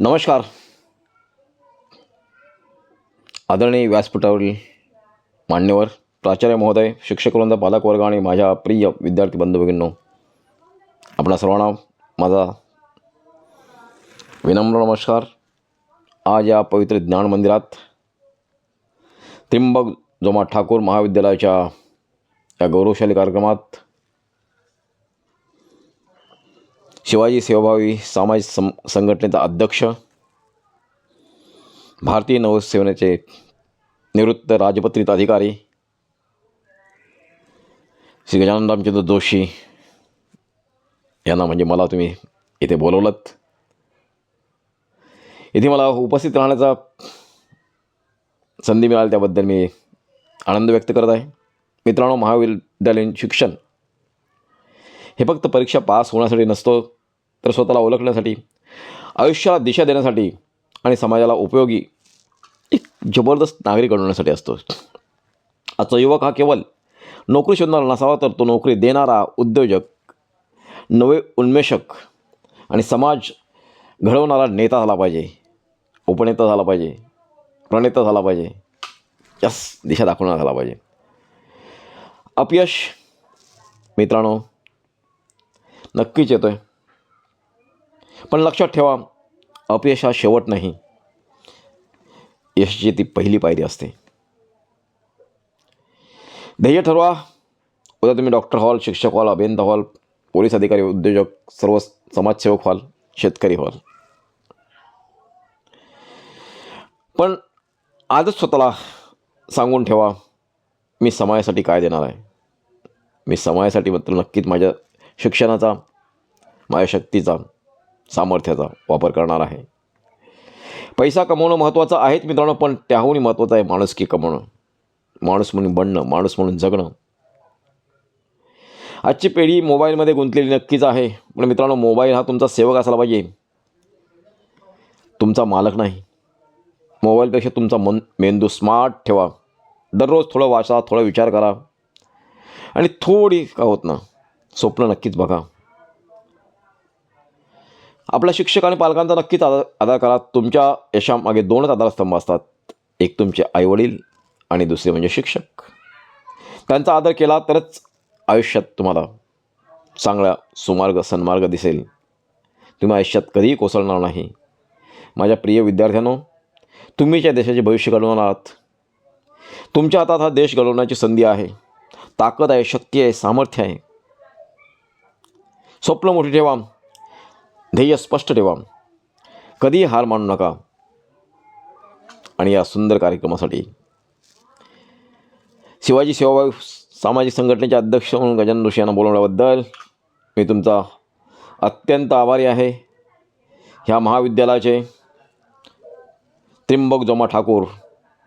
नमस्कार. आदरणीय व्यासपीठावरील मान्यवर प्राचार्य महोदय शिक्षकवृंद पालकवर्ग आणि माझ्या प्रिय विद्यार्थी बंधू भगिनो आपणा सर्वांना माझा विनम्र नमस्कार. आज या पवित्र ज्ञान मंदिरात त्रिंबक जोमा ठाकूर महाविद्यालयाच्या या गौरवशाली कार्यक्रमात शिवाजी सेवाभावी सामाजिक सं संघटनेचा अध्यक्ष भारतीय नौसेनेचे निवृत्त राजपत्रित अधिकारी श्री गजानन रामचंद्र जोशी यांना म्हणजे मला तुम्ही इथे बोलवलं इथे मला उपस्थित राहण्याचा संधी मिळाली त्याबद्दल मी आनंद व्यक्त करत आहे. मित्रांनो महाविद्यालयीन शिक्षण हे फक्त परीक्षा पास होण्यासाठी नसतो तर स्वतःला ओळखण्यासाठी आयुष्याला दिशा देण्यासाठी आणि समाजाला उपयोगी एक जबरदस्त नागरिक घडवण्यासाठी असतो. आजचा युवक हा केवळ नोकरी शोधणारा नसावा तर तो नोकरी देणारा उद्योजक नवे उन्मेषक आणि समाज घडवणारा नेता झाला पाहिजे उपनेता झाला पाहिजे प्रणेता झाला पाहिजे यस दिशा दाखवणारा झाला पाहिजे. अपयश मित्रांनो नक्कीच येतो आहे पण लक्षात ठेवा अपयश हा शेवट नाही. यशाची ती पहिली पायरी असते. ध्येय ठरवा. उद्या तुम्ही डॉक्टर व्हाल शिक्षक व्हाल अभियंता व्हाल पोलीस अधिकारी उद्योजक सर्व समाजसेवक व्हाल शेतकरी व्हाल. पण आजच स्वतःला सांगून ठेवा मी समाजासाठी काय देणार आहे? मी समाजासाठी मात्र नक्कीच माझ्या शिक्षणाचा माझ्या शक्तीचा सामर्थ्याचा वापर करणार आहे. पैसा कमवणं महत्त्वाचं आहेच मित्रांनो पण त्याहूनही महत्त्वाचं आहे माणुसकी कमवणं. माणूस म्हणून बनणं माणूस म्हणून जगणं. आजची पिढी मोबाईलमध्ये गुंतलेली नक्कीच आहे पण मित्रांनो मोबाईल हा तुमचा सेवक असायला पाहिजे. तुमचा मालक नाही. मोबाईलपेक्षा तुमचा मन मेंदू स्मार्ट ठेवा. दररोज थोडं वाचा थोडा विचार करा. आणि थोडी का होत ना स्वप्न नक्कीच बघा. आपल्या शिक्षक आणि पालकांचा नक्कीच आधार आधार करा. तुमच्या यशामागे दोनच आधारस्तंभ असतात. एक तुमचे आईवडील आणि दुसरे म्हणजे शिक्षक. त्यांचा आदर केला तरच आयुष्यात तुम्हाला चांगला सुमार्ग सन्मार्ग दिसेल. तुम्ही आयुष्यात कधीही कोसळणार नाही. माझ्या प्रिय विद्यार्थ्यांनो तुम्हीच या देशाचे भविष्य घडवणार आहात. तुमच्या हातात हा देश घडवण्याची संधी आहे. ताकद आहे शक्ती आहे सामर्थ्य आहे. स्वप्न मोठी ठेवा. ध्येय स्पष्ट ठेवा. कधीही हार मानू नका. आणि या सुंदर कार्यक्रमासाठी. शिवाजी सेवाभावी सामाजिक संघटनेचे अध्यक्ष म्हणून गजानन जोशी यांना बोलवण्याबद्दल मी तुमचा अत्यंत आभारी आहे. ह्या महाविद्यालयाचे त्रिंबक जोमा ठाकूर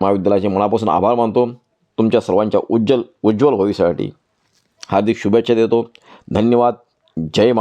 महाविद्यालयाचे मनापासून आभार मानतो. तुमच्या सर्वांच्या उज्ज्वल उज्ज्वल भविष्यासाठी हार्दिक शुभेच्छा देतो. धन्यवाद. जय महाराज